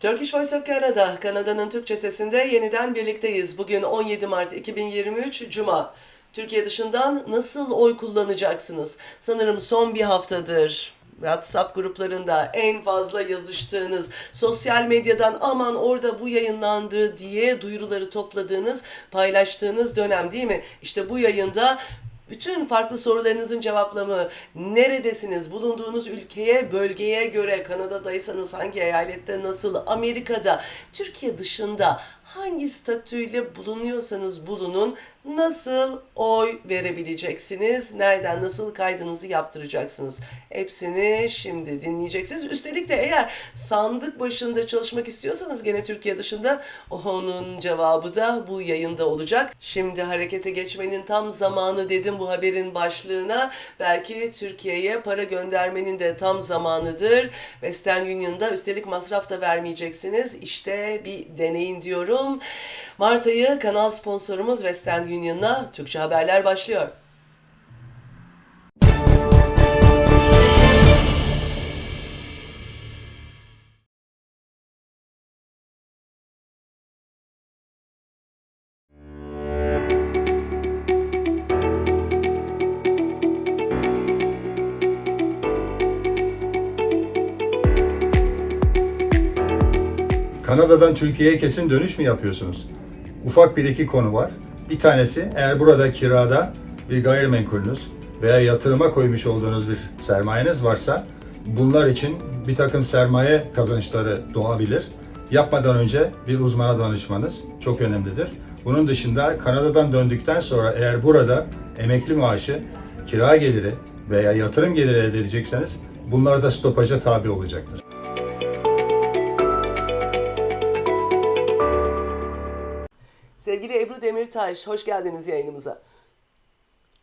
Turkish Voice of Canada, Kanada'nın Türkçe sesinde yeniden birlikteyiz. Bugün 17 Mart 2023 Cuma. Türkiye dışından nasıl oy kullanacaksınız? Sanırım son bir haftadır WhatsApp gruplarında en fazla yazıştığınız, sosyal medyadan aman orada bu yayınlandı diye duyuruları topladığınız, paylaştığınız dönem değil mi? İşte bu yayında bütün farklı sorularınızın cevaplamı, neredesiniz, bulunduğunuz ülkeye, bölgeye göre, Kanada'daysanız hangi eyalette, nasıl, Amerika'da, Türkiye dışında hangi statüyle bulunuyorsanız bulunun, nasıl oy verebileceksiniz, nereden, nasıl kaydınızı yaptıracaksınız. Hepsini şimdi dinleyeceksiniz. Üstelik de eğer sandık başında çalışmak istiyorsanız gene Türkiye dışında onun cevabı da bu yayında olacak. Şimdi harekete geçmenin tam zamanı dedim bu haberin başlığına. Belki Türkiye'ye para göndermenin de tam zamanıdır. Western Union'da üstelik masraf da vermeyeceksiniz. İşte bir deneyin diyorum. Mart ayı kanal sponsorumuz Western Union'la Türkçe Haberler başlıyor. Kanada'dan Türkiye'ye kesin dönüş mü yapıyorsunuz? Ufak bir iki konu var. Bir tanesi eğer burada kirada bir gayrimenkulünüz veya yatırıma koymuş olduğunuz bir sermayeniz varsa bunlar için bir takım sermaye kazançları doğabilir. Yapmadan önce bir uzmana danışmanız çok önemlidir. Bunun dışında Kanada'dan döndükten sonra eğer burada emekli maaşı, kira geliri veya yatırım geliri elde edecekseniz bunlar da stopaja tabi olacaktır. Demirtaş, hoş geldiniz yayınımıza.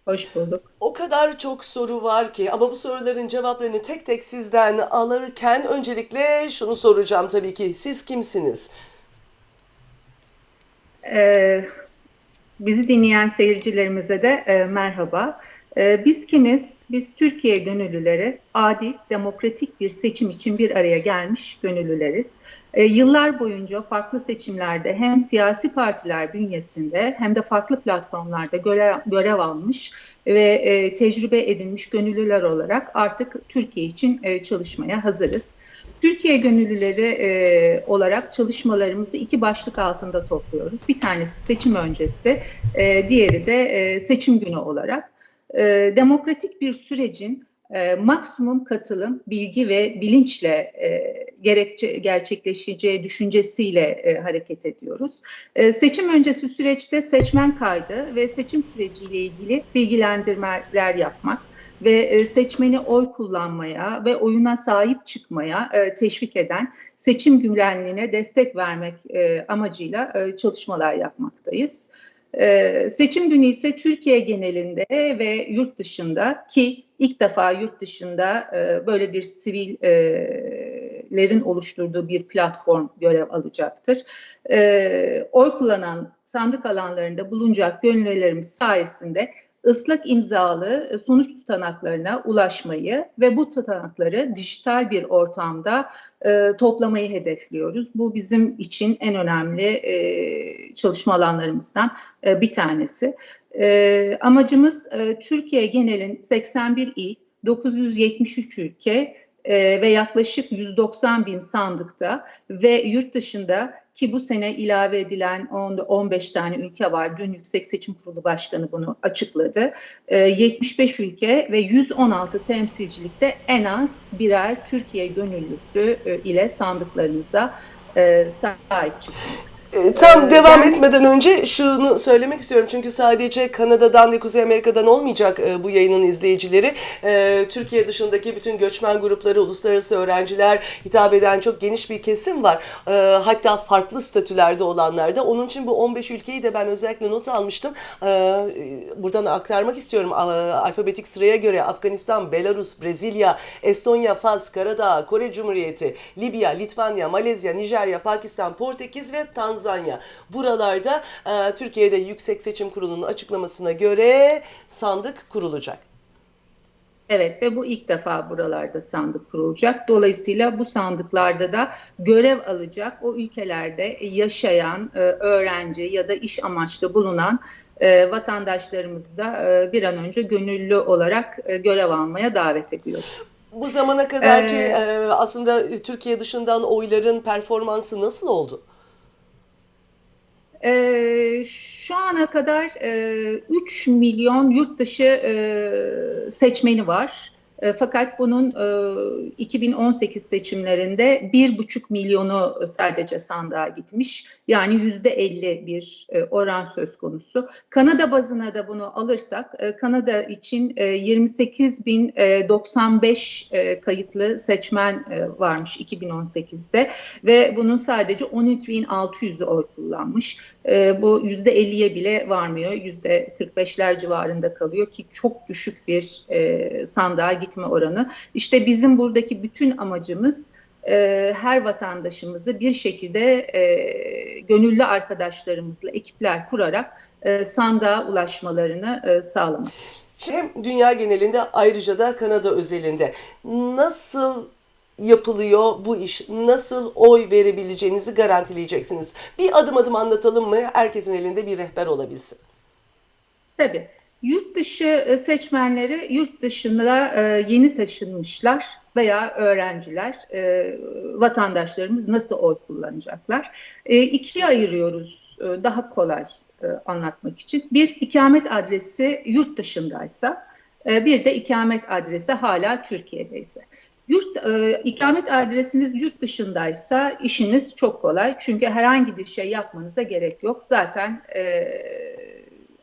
Hoş bulduk. O kadar çok soru var ki ama bu soruların cevaplarını tek tek sizden alırken öncelikle şunu soracağım tabii ki. Siz kimsiniz? Ee, bizi dinleyen seyircilerimize de e, merhaba. Ee, biz kimiz? Biz Türkiye gönüllüleri, adil, demokratik bir seçim için bir araya gelmiş gönüllüleriz. Ee, yıllar boyunca farklı seçimlerde hem siyasi partiler bünyesinde hem de farklı platformlarda görev, görev almış ve e, tecrübe edinmiş gönüllüler olarak artık Türkiye için e, çalışmaya hazırız. Türkiye gönüllüleri e, olarak çalışmalarımızı iki başlık altında topluyoruz. Bir tanesi seçim öncesi, e, diğeri de e, seçim günü olarak. E, demokratik bir sürecin e, maksimum katılım, bilgi ve bilinçle e, gerekçe, gerçekleşeceği düşüncesiyle e, hareket ediyoruz. E, seçim öncesi süreçte seçmen kaydı ve seçim süreciyle ilgili bilgilendirmeler yapmak ve e, seçmeni oy kullanmaya ve oyuna sahip çıkmaya e, teşvik eden seçim güvenliğine destek vermek e, amacıyla çalışmalar yapmaktayız. E, seçim günü ise Türkiye genelinde ve yurt dışında ki ilk defa yurt dışında e, böyle bir sivillerin oluşturduğu bir platform görev alacaktır. E, oy kullanan sandık alanlarında bulunacak gönüllülerimiz sayesinde ıslak imzalı e, sonuç tutanaklarına ulaşmayı ve bu tutanakları dijital bir ortamda e, toplamayı hedefliyoruz. Bu bizim için en önemli e, çalışma alanlarımızdan e, bir tanesi. E, amacımız e, Türkiye genelin 81 il, 973 ülke e, ve yaklaşık 190 bin sandıkta ve yurt dışında ki bu sene ilave edilen 10, 15 tane ülke var. Dün Yüksek Seçim Kurulu Başkanı bunu açıkladı. E, 75 ülke ve 116 temsilcilikte en az birer Türkiye gönüllüsü e, ile sandıklarımıza e, sahip çıkıyor. E, Tam Ee, devam yani- etmeden önce şunu söylemek istiyorum. Çünkü sadece Kanada'dan ve Kuzey Amerika'dan olmayacak e, bu yayının izleyicileri. E, Türkiye dışındaki bütün göçmen grupları, uluslararası öğrenciler hitap eden çok geniş bir kesim var. Hatta farklı statülerde olanlar da. Onun için bu 15 ülkeyi de ben özellikle not almıştım. Buradan aktarmak istiyorum. Alfabetik sıraya göre Afganistan, Belarus, Brezilya, Estonya, Fas, Karadağ, Kore Cumhuriyeti, Libya, Litvanya, Malezya, Nijerya, Pakistan, Portekiz ve Tanzanya. Buralarda e, Türkiye'de Yüksek Seçim Kurulu'nun açıklamasına göre sandık kurulacak. Evet ve bu ilk defa buralarda sandık kurulacak. Dolayısıyla bu sandıklarda da görev alacak o ülkelerde yaşayan e, öğrenci ya da iş amaçlı bulunan e, vatandaşlarımızı da e, bir an önce gönüllü olarak görev almaya davet ediyoruz. Bu zamana kadar ki Ee, aslında Türkiye dışından oyların performansı nasıl oldu? Ee, şu ana kadar e, 3 milyon yurt dışı e, seçmeni var. E, fakat bunun e, 2018 seçimlerinde 1,5 milyonu sadece sandığa gitmiş. Yani %50 bir e, oran söz konusu. Kanada bazına da bunu alırsak, e, Kanada için e, 28.095 e, kayıtlı seçmen e, varmış 2018'de ve bunun sadece 13.600'ü oy kullanmış. E, bu %50'ye bile varmıyor. %45'ler civarında kalıyor ki çok düşük bir e, sandığa gitme oranı. İşte bizim buradaki bütün amacımız e, her vatandaşımızı bir şekilde e, gönüllü arkadaşlarımızla ekipler kurarak e, sandığa ulaşmalarını e, sağlamak. Şimdi hem dünya genelinde ayrıca da Kanada özelinde nasıl yapılıyor bu iş? Nasıl oy verebileceğinizi garantileyeceksiniz? Bir adım adım anlatalım mı? Herkesin elinde bir rehber olabilsin. Tabii. Yurt dışı e, seçmenleri yurt dışında e, yeni taşınmışlar veya öğrenciler, e, vatandaşlarımız nasıl oy kullanacaklar? İkiye ayırıyoruz daha kolay anlatmak için. Bir, ikamet adresi yurt dışındaysa, bir de ikamet adresi hala Türkiye'deyse. Yurt e, ikamet adresiniz yurt dışındaysa işiniz çok kolay. Çünkü herhangi bir şey yapmanıza gerek yok. Zaten e,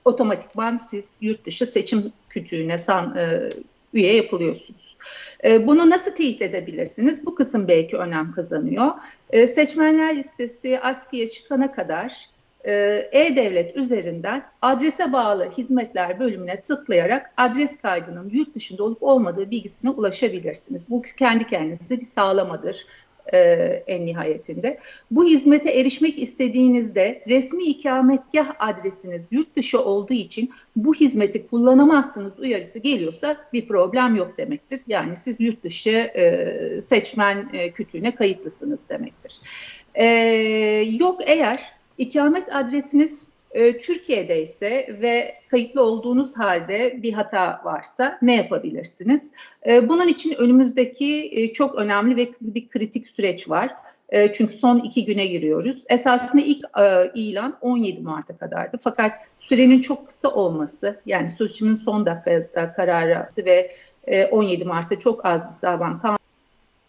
otomatikman siz yurt dışı seçim kütüğüne san, e, üye yapılıyorsunuz. E, bunu nasıl teyit edebilirsiniz? Bu kısım belki önem kazanıyor. E, seçmenler listesi askıya çıkana kadar e, E-Devlet üzerinden adrese bağlı hizmetler bölümüne tıklayarak adres kaydının yurt dışında olup olmadığı bilgisine ulaşabilirsiniz. Bu kendi kendinize bir sağlamadır e, en nihayetinde. Bu hizmete erişmek istediğinizde resmi ikametgah adresiniz yurt dışı olduğu için bu hizmeti kullanamazsınız uyarısı geliyorsa bir problem yok demektir. Yani siz yurt dışı e, seçmen e, kütüğüne kayıtlısınız demektir. E, yok eğer ikamet adresiniz e, Türkiye'de ise ve kayıtlı olduğunuz halde bir hata varsa ne yapabilirsiniz? E, bunun için önümüzdeki e, çok önemli ve bir kritik süreç var. E, çünkü son iki güne giriyoruz. Esasında ilk e, ilan 17 Mart'a kadardı. Fakat sürenin çok kısa olması, yani seçimin son dakikada kararı ve e, 17 Mart'ta çok az bir zaman kalması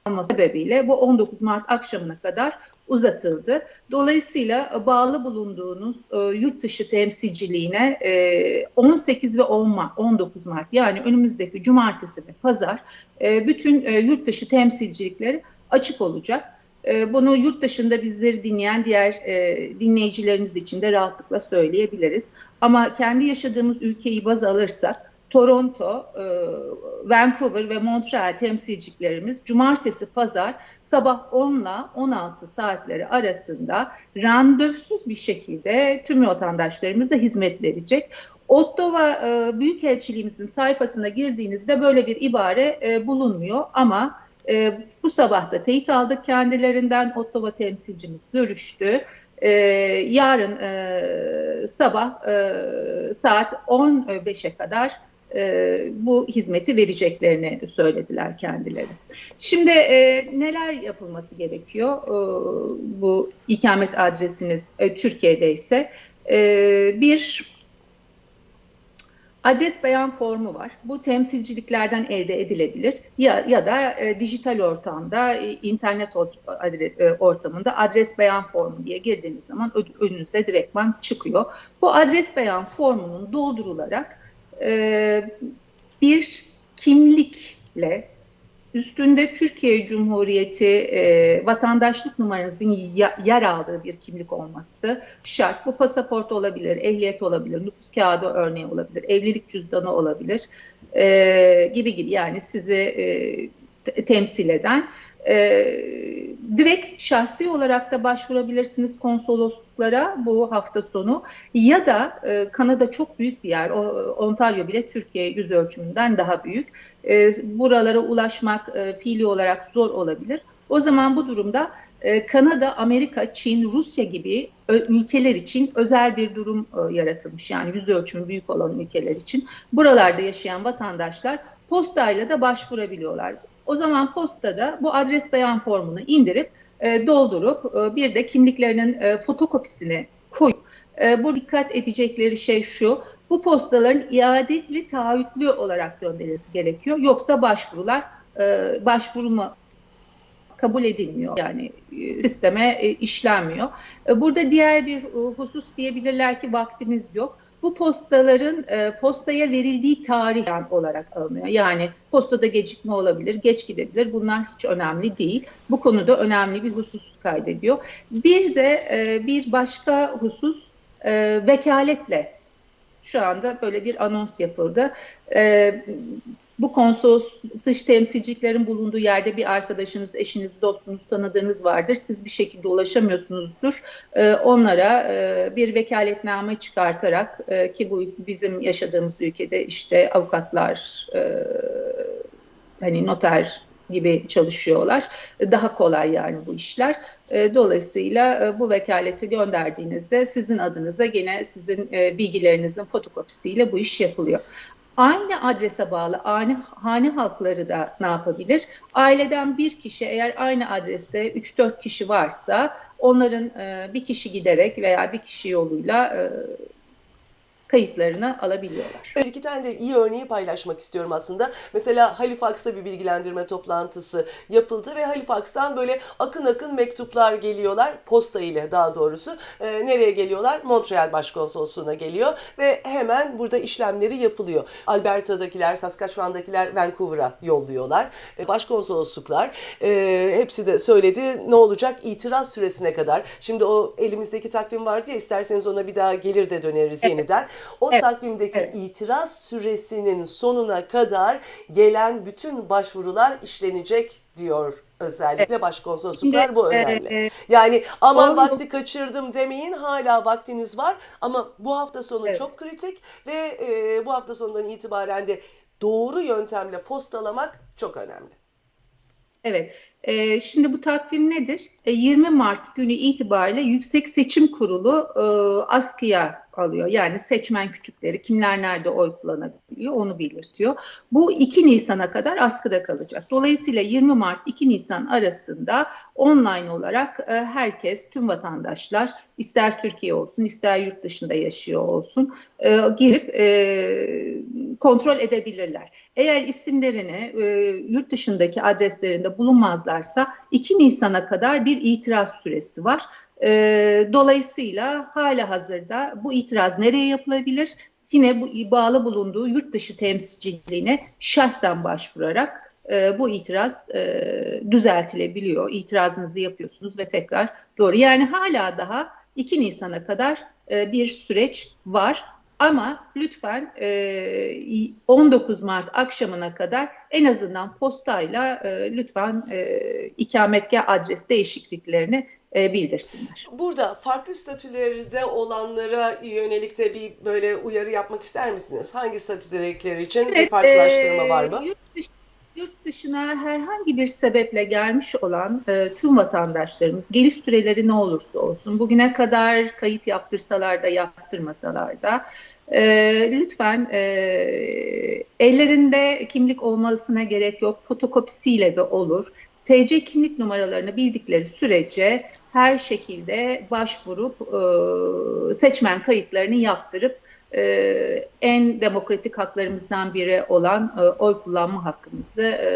sebebiyle bu 19 Mart akşamına kadar uzatıldı. Dolayısıyla bağlı bulunduğunuz e, yurt dışı temsilciliğine e, 18 ve 10 Mart, 19 Mart yani önümüzdeki cumartesi ve pazar e, bütün e, yurt dışı temsilcilikleri açık olacak. E, bunu yurt dışında bizleri dinleyen diğer e, dinleyicilerimiz için de rahatlıkla söyleyebiliriz. Ama kendi yaşadığımız ülkeyi baz alırsak Toronto, e, Vancouver ve Montreal temsilciliklerimiz cumartesi pazar sabah 10 ile 16 saatleri arasında randevusuz bir şekilde tüm vatandaşlarımıza hizmet verecek. Ottawa e, Büyükelçiliğimizin sayfasına girdiğinizde böyle bir ibare e, bulunmuyor ama e, bu sabah da teyit aldık kendilerinden. Ottawa temsilcimiz görüştü. Ee, yarın e, sabah e, saat 15'e kadar e, bu hizmeti vereceklerini söylediler kendileri. Şimdi e, neler yapılması gerekiyor e, bu ikamet adresiniz e, Türkiye'de ise? E, bir adres beyan formu var. Bu temsilciliklerden elde edilebilir ya ya da e, dijital ortamda e, internet adre, e, ortamında adres beyan formu diye girdiğiniz zaman önünüze direktman çıkıyor. Bu adres beyan formunun doldurularak e, bir kimlikle üstünde Türkiye Cumhuriyeti e, vatandaşlık numaranızın yer aldığı bir kimlik olması şart. Bu pasaport olabilir, ehliyet olabilir, nüfus kağıdı örneği olabilir, evlilik cüzdanı olabilir e, gibi gibi yani sizi e, te- temsil eden direkt şahsi olarak da başvurabilirsiniz konsolosluklara bu hafta sonu ya da e, Kanada çok büyük bir yer. O, Ontario bile Türkiye yüz ölçümünden daha büyük. E, buralara ulaşmak e, fiili olarak zor olabilir. O zaman bu durumda e, Kanada, Amerika, Çin, Rusya gibi ö- ülkeler için özel bir durum e, yaratılmış. Yani yüz ölçümü büyük olan ülkeler için. Buralarda yaşayan vatandaşlar postayla da başvurabiliyorlar. O zaman postada bu adres beyan formunu indirip e, doldurup e, bir de kimliklerinin e, fotokopisini koyup e, bu dikkat edecekleri şey şu. Bu postaların iadetli taahhütlü olarak gönderilmesi gerekiyor. Yoksa başvurular e, başvurma kabul edilmiyor. Yani e, sisteme e, işlenmiyor. E, Burada diğer bir husus diyebilirler ki vaktimiz yok. Bu postaların e, postaya verildiği tarih olarak alınıyor. Yani postada gecikme olabilir, geç gidebilir. Bunlar hiç önemli değil. Bu konuda önemli bir husus kaydediyor. Bir de e, bir başka husus e, vekaletle şu anda böyle bir anons yapıldı. E, bu konsolos dış temsilciliklerin bulunduğu yerde bir arkadaşınız, eşiniz, dostunuz, tanıdığınız vardır. Siz bir şekilde ulaşamıyorsunuzdur. Ee, onlara e, bir vekaletname çıkartarak e, ki bu bizim yaşadığımız ülkede işte avukatlar, e, hani noter gibi çalışıyorlar. Daha kolay yani bu işler. E, Dolayısıyla e, bu vekaleti gönderdiğinizde sizin adınıza gene sizin e, bilgilerinizin fotokopisiyle bu iş yapılıyor. Aynı adrese bağlı aynı hane halkları da ne yapabilir? Aileden bir kişi eğer aynı adreste 3-4 kişi varsa onların e, bir kişi giderek veya bir kişi yoluyla e, kayıtlarını alabiliyorlar. Bir iki tane de iyi örneği paylaşmak istiyorum aslında. Mesela Halifax'ta bir bilgilendirme toplantısı yapıldı ve Halifax'tan böyle akın akın mektuplar geliyorlar. Posta ile daha doğrusu. Ee, nereye geliyorlar? Montreal Başkonsolosluğu'na geliyor ve hemen burada işlemleri yapılıyor. Alberta'dakiler, Saskatchewan'dakiler Vancouver'a yolluyorlar. Ee, başkonsolosluklar e, hepsi de söyledi ne olacak itiraz süresine kadar. Şimdi o elimizdeki takvim vardı ya isterseniz ona bir daha gelir de döneriz yeniden. O Evet. takvimdeki Evet. itiraz süresinin sonuna kadar gelen bütün başvurular işlenecek diyor özellikle başkonsolosluklar Şimdi, bu e, önemli. e, yani aman on- vakti kaçırdım demeyin hala vaktiniz var ama bu hafta sonu Evet. çok kritik ve e, bu hafta sonundan itibaren de doğru yöntemle postalamak çok önemli. Evet, e, şimdi bu takvim nedir? E, 20 Mart günü itibariyle Yüksek Seçim Kurulu e, askıya alıyor. Yani seçmen kütükleri, kimler nerede oy kullanabiliyor onu belirtiyor. Bu 2 Nisan'a kadar askıda kalacak. Dolayısıyla 20 Mart 2 Nisan arasında online olarak e, herkes, tüm vatandaşlar ister Türkiye olsun ister yurt dışında yaşıyor olsun e, girip e, kontrol edebilirler. Eğer isimlerini yurt dışındaki adreslerinde bulunmazlarsa 2 Nisan'a kadar bir itiraz süresi var. E, dolayısıyla hala hazırda bu itiraz nereye yapılabilir? Yine bu bağlı bulunduğu yurt dışı temsilciliğine şahsen başvurarak e, bu itiraz e, düzeltilebiliyor. İtirazınızı yapıyorsunuz ve tekrar doğru. Yani hala daha 2 Nisan'a kadar e, bir süreç var. Ama lütfen e, 19 Mart akşamına kadar en azından postayla e, lütfen e, ikametgah adres değişikliklerini bildirsinler. Burada farklı statülerde olanlara yönelik de bir böyle uyarı yapmak ister misiniz? Hangi statüdekiler için bir farklılaştırma e, var mı? Yurt, dışı- yurt dışına herhangi bir sebeple gelmiş olan e, tüm vatandaşlarımız geliş süreleri ne olursa olsun bugüne kadar kayıt yaptırsalar da yaptırmasalar da e, lütfen e, ellerinde kimlik olmasına gerek yok fotokopisiyle de olur. TC kimlik numaralarını bildikleri sürece her şekilde başvurup e, seçmen kayıtlarını yaptırıp e, en demokratik haklarımızdan biri olan e, oy kullanma hakkımızı e,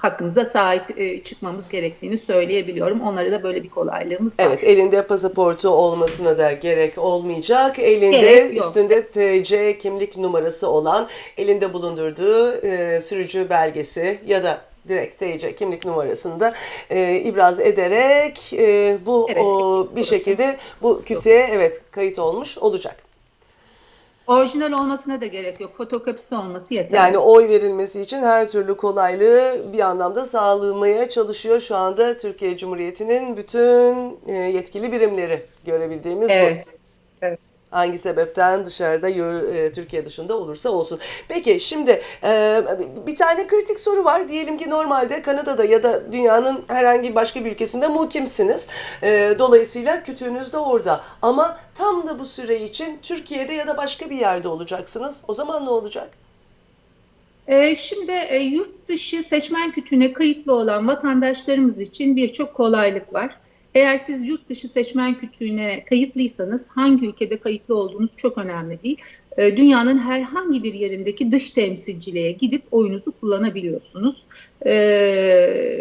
hakkımıza sahip e, çıkmamız gerektiğini söyleyebiliyorum. Onlara da böyle bir kolaylığımız var. Evet, elinde pasaportu olmasına da gerek olmayacak. Elinde Gerek üstünde TC kimlik numarası olan, elinde bulundurduğu e, sürücü belgesi ya da direkt TC kimlik numarasını da e, ibraz ederek e, bu Evet. o, bir şekilde bu kütüğe evet kayıt olmuş olacak. Orijinal olmasına da gerek yok. Fotokopisi olması yeterli. Yani oy verilmesi için her türlü kolaylığı bir anlamda sağlamaya çalışıyor şu anda Türkiye Cumhuriyeti'nin bütün e, yetkili birimleri görebildiğimiz bu. evet. Hangi sebepten dışarıda e, Türkiye dışında olursa olsun. Peki şimdi e, bir tane kritik soru var. Diyelim ki normalde Kanada'da ya da dünyanın herhangi başka bir ülkesinde muhkimsiniz. E, dolayısıyla kütüğünüz de orada. Ama tam da bu süre için Türkiye'de ya da başka bir yerde olacaksınız. O zaman ne olacak? Şimdi yurt dışı seçmen kütüğüne kayıtlı olan vatandaşlarımız için birçok kolaylık var. Eğer siz yurt dışı seçmen kütüğüne kayıtlıysanız hangi ülkede kayıtlı olduğunuz çok önemli değil. Ee, Dünyanın herhangi bir yerindeki dış temsilciliğe gidip oyunuzu kullanabiliyorsunuz. Ee,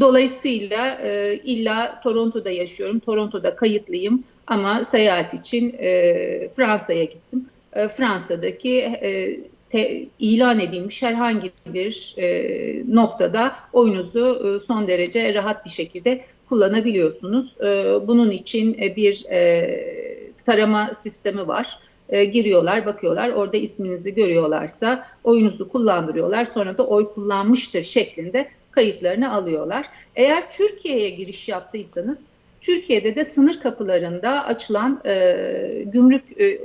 Dolayısıyla e, illa Toronto'da yaşıyorum, Toronto'da kayıtlıyım ama seyahat için e, Fransa'ya gittim. E, Fransa'daki e, te- ilan edilmiş herhangi bir e, noktada oyunuzu e, son derece rahat bir şekilde kullanabiliyorsunuz. E, bunun için e, bir e, tarama sistemi var. E, giriyorlar, bakıyorlar. Orada isminizi görüyorlarsa oyunuzu kullandırıyorlar. Sonra da oy kullanmıştır şeklinde kayıtlarını alıyorlar. Eğer Türkiye'ye giriş yaptıysanız Türkiye'de de sınır kapılarında açılan e, gümrük e,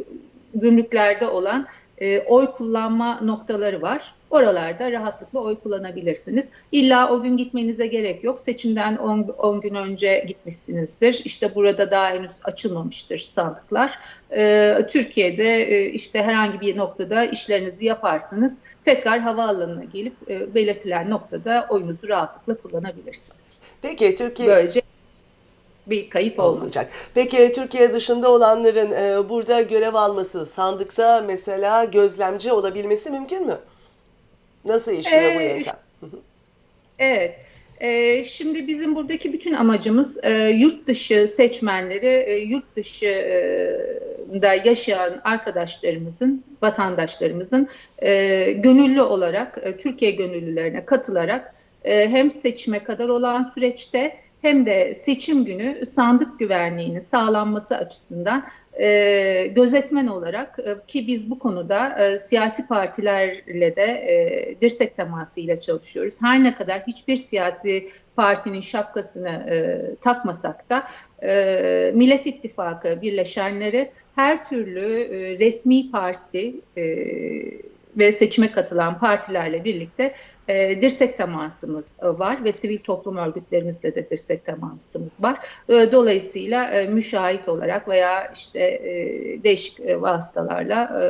gümrüklerde olan e, oy kullanma noktaları var. Oralarda rahatlıkla oy kullanabilirsiniz. İlla o gün gitmenize gerek yok. Seçimden 10 gün önce gitmişsinizdir. İşte burada daha henüz açılmamıştır sandıklar. E, Türkiye'de e, işte herhangi bir noktada işlerinizi yaparsınız. Tekrar havaalanına gelip e, belirtilen noktada oyunuzu rahatlıkla kullanabilirsiniz. Peki Türkiye Böylece bir kayıp olmayacak. olmayacak. Peki Türkiye dışında olanların e, burada görev alması, sandıkta mesela gözlemci olabilmesi mümkün mü? Nasıl işliyor bu Ee, yöntem? Evet. Ee, şimdi bizim buradaki bütün amacımız e, yurt dışı seçmenleri, e, yurt dışında yaşayan arkadaşlarımızın, vatandaşlarımızın e, gönüllü olarak e, Türkiye gönüllülerine katılarak e, hem seçime kadar olan süreçte hem de seçim günü sandık güvenliğinin sağlanması açısından e, gözetmen olarak e, ki biz bu konuda e, siyasi partilerle de e, dirsek temasıyla çalışıyoruz. Her ne kadar hiçbir siyasi partinin şapkasını e, takmasak da e, Millet İttifakı birleşenleri her türlü e, resmi parti e, ve seçime katılan partilerle birlikte e, dirsek temasımız e, var ve sivil toplum örgütlerimizle de dirsek temasımız var. E, dolayısıyla e, müşahit olarak veya işte e, değişik e, vasıtalarla e,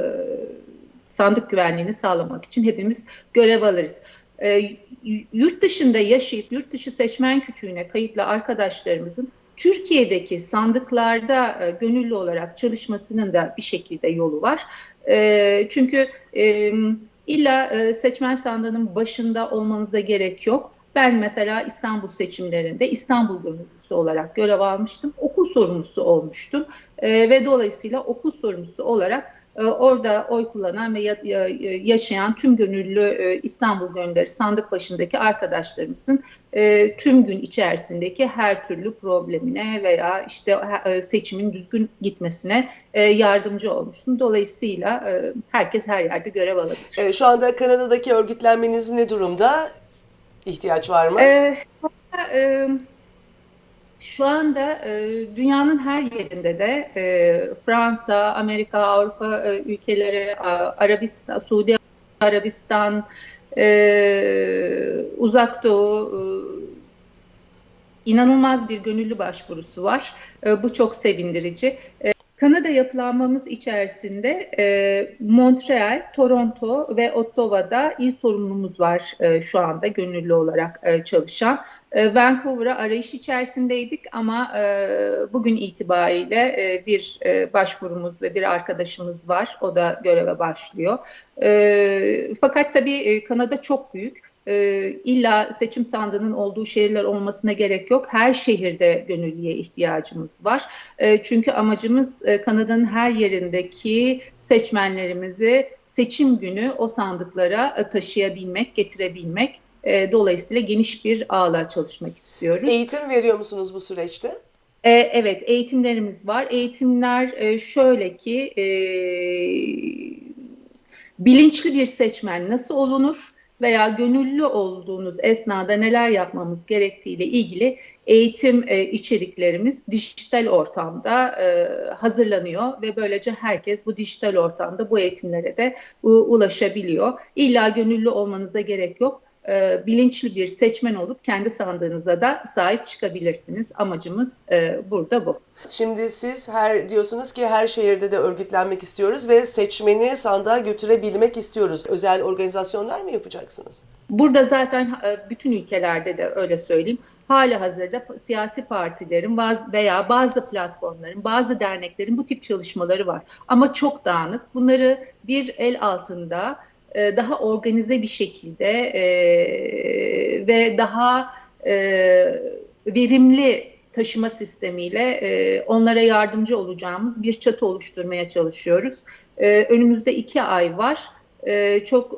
sandık güvenliğini sağlamak için hepimiz görev alırız. E, yurt dışında yaşayıp yurt dışı seçmen kütüğüne kayıtlı arkadaşlarımızın Türkiye'deki sandıklarda e, gönüllü olarak çalışmasının da bir şekilde yolu var. E, çünkü illa e, seçmen sandığının başında olmanıza gerek yok. Ben mesela İstanbul seçimlerinde İstanbul gönüllüsü olarak görev almıştım. Okul sorumlusu olmuştum ve dolayısıyla okul sorumlusu olarak orada oy kullanan ve ya- ya- yaşayan tüm gönüllü e, İstanbul gönülleri sandık başındaki arkadaşlarımızın e, tüm gün içerisindeki her türlü problemine veya işte e, seçimin düzgün gitmesine yardımcı olmuştum. Dolayısıyla herkes her yerde görev alabilir. Şu anda Kanada'daki örgütlenmeniz ne durumda? İhtiyaç var mı? Ee, e, şu anda e, dünyanın her yerinde de e, Fransa, Amerika, Avrupa e, ülkeleri, a- Arabistan, Suudi Arabistan, e, Uzak Doğu e, inanılmaz bir gönüllü başvurusu var. E, bu çok sevindirici. E, Kanada yapılanmamız içerisinde e, Montreal, Toronto ve Ottawa'da il sorumlumuz var e, şu anda gönüllü olarak e, çalışan. E, Vancouver'a arayış içerisindeydik ama e, bugün itibariyle e, bir e, başvurumuz ve bir arkadaşımız var. O da göreve başlıyor. E, fakat tabii e, Kanada çok büyük. E, illa seçim sandığının olduğu şehirler olmasına gerek yok. Her şehirde gönüllüye ihtiyacımız var. E, çünkü amacımız e, Kanada'nın her yerindeki seçmenlerimizi seçim günü o sandıklara e, taşıyabilmek, getirebilmek. E, dolayısıyla geniş bir ağla çalışmak istiyoruz. Eğitim veriyor musunuz bu süreçte? E, evet, eğitimlerimiz var. Eğitimler e, şöyle ki e, bilinçli bir seçmen nasıl olunur veya gönüllü olduğunuz esnada neler yapmamız gerektiğiyle ilgili eğitim e, içeriklerimiz dijital ortamda e, hazırlanıyor ve böylece herkes bu dijital ortamda bu eğitimlere de u- ulaşabiliyor. İlla gönüllü olmanıza gerek yok. E, bilinçli bir seçmen olup kendi sandığınıza da sahip çıkabilirsiniz. Amacımız e, burada bu. Şimdi siz her diyorsunuz ki her şehirde de örgütlenmek istiyoruz ve seçmeni sandığa götürebilmek istiyoruz. Özel organizasyonlar mı yapacaksınız? Burada zaten e, bütün ülkelerde de öyle söyleyeyim. Hali hazırda siyasi partilerin veya bazı platformların, bazı derneklerin bu tip çalışmaları var. Ama çok dağınık. Bunları bir el altında e, daha organize bir şekilde e, ve daha e, verimli taşıma sistemiyle onlara yardımcı olacağımız bir çatı oluşturmaya çalışıyoruz. Önümüzde iki ay var. E, çok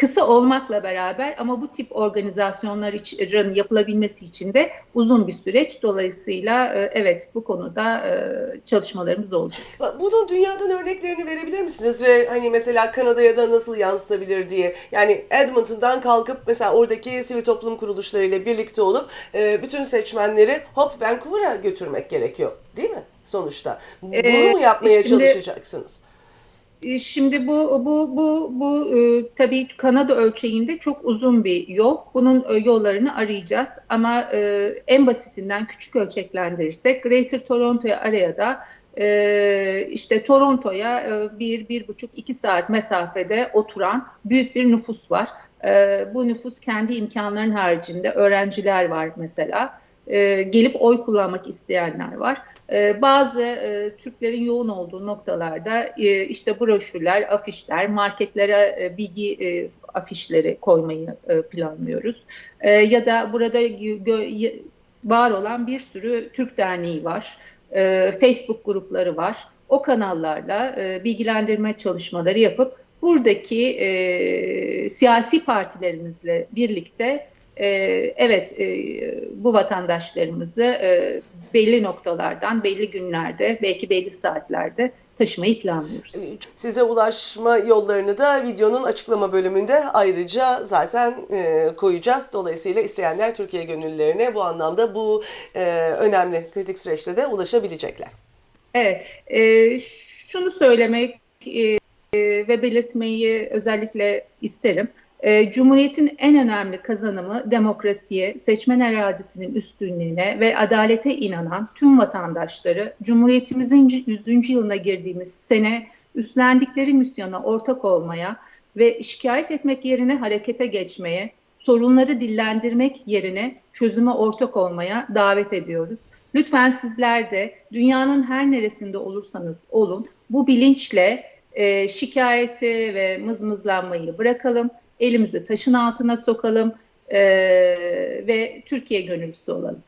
kısa olmakla beraber ama bu tip organizasyonların yapılabilmesi için de uzun bir süreç. Dolayısıyla e, evet bu konuda e, çalışmalarımız olacak. Bunun dünyadan örneklerini verebilir misiniz ve hani mesela Kanada'ya da nasıl yansıtabilir diye. Yani Edmonton'dan kalkıp mesela oradaki sivil toplum kuruluşlarıyla birlikte olup e, bütün seçmenleri hop Vancouver'a götürmek gerekiyor değil mi sonuçta? Bunu Ee, mu yapmaya şimdi- çalışacaksınız? E, Şimdi bu bu bu bu e, tabii Kanada ölçeğinde çok uzun bir yol. Bunun e, yollarını arayacağız ama e, en basitinden küçük ölçeklendirirsek Greater Toronto'ya araya da e, işte Toronto'ya e, bir bir buçuk iki saat mesafede oturan büyük bir nüfus var. E, bu nüfus kendi imkanlarının haricinde öğrenciler var mesela. E, gelip oy kullanmak isteyenler var. Ee, bazı e, Türklerin yoğun olduğu noktalarda e, işte broşürler, afişler, marketlere e, bilgi e, afişleri koymayı e, planlıyoruz. E, ya da burada gö- var olan bir sürü Türk derneği var, E, Facebook grupları var. O kanallarla e, bilgilendirme çalışmaları yapıp buradaki e, siyasi partilerimizle birlikte e, evet e, bu vatandaşlarımızı e, belli noktalardan, belli günlerde, belki belli saatlerde taşımayı planlıyoruz. Size ulaşma yollarını da videonun açıklama bölümünde ayrıca zaten e, koyacağız. Dolayısıyla isteyenler Türkiye gönüllülerine bu anlamda bu e, önemli kritik süreçte de ulaşabilecekler. Evet, e, şunu söylemek e, ve belirtmeyi özellikle isterim. E, Cumhuriyetin en önemli kazanımı demokrasiye, seçmen iradesinin üstünlüğüne ve adalete inanan tüm vatandaşları Cumhuriyetimizin 100. yılına girdiğimiz sene üstlendikleri misyona ortak olmaya ve şikayet etmek yerine harekete geçmeye, sorunları dillendirmek yerine çözüme ortak olmaya davet ediyoruz. Lütfen sizler de dünyanın her neresinde olursanız olun bu bilinçle e, şikayeti ve mızmızlanmayı bırakalım, elimizi taşın altına sokalım e, ve Türkiye gönüllüsü olalım.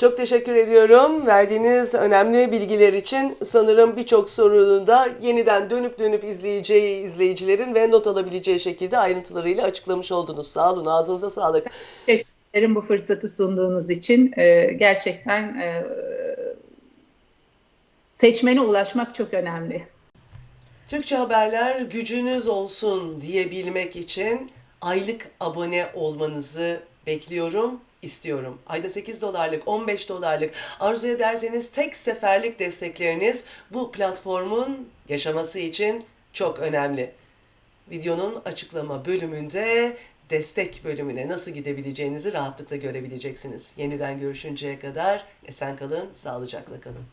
Çok teşekkür ediyorum. Verdiğiniz önemli bilgiler için sanırım birçok sorunu da yeniden dönüp dönüp izleyeceği izleyicilerin ve not alabileceği şekilde ayrıntılarıyla açıklamış oldunuz. Sağ olun, ağzınıza sağlık. Teşekkür ederim bu fırsatı sunduğunuz için. E, gerçekten e, seçmene ulaşmak çok önemli. Türkçe haberler gücünüz olsun diyebilmek için aylık abone olmanızı bekliyorum, istiyorum. Ayda 8 dolarlık, 15 dolarlık arzu ederseniz tek seferlik destekleriniz bu platformun yaşaması için çok önemli. Videonun açıklama bölümünde destek bölümüne nasıl gidebileceğinizi rahatlıkla görebileceksiniz. Yeniden görüşünceye kadar esen kalın, sağlıcakla kalın.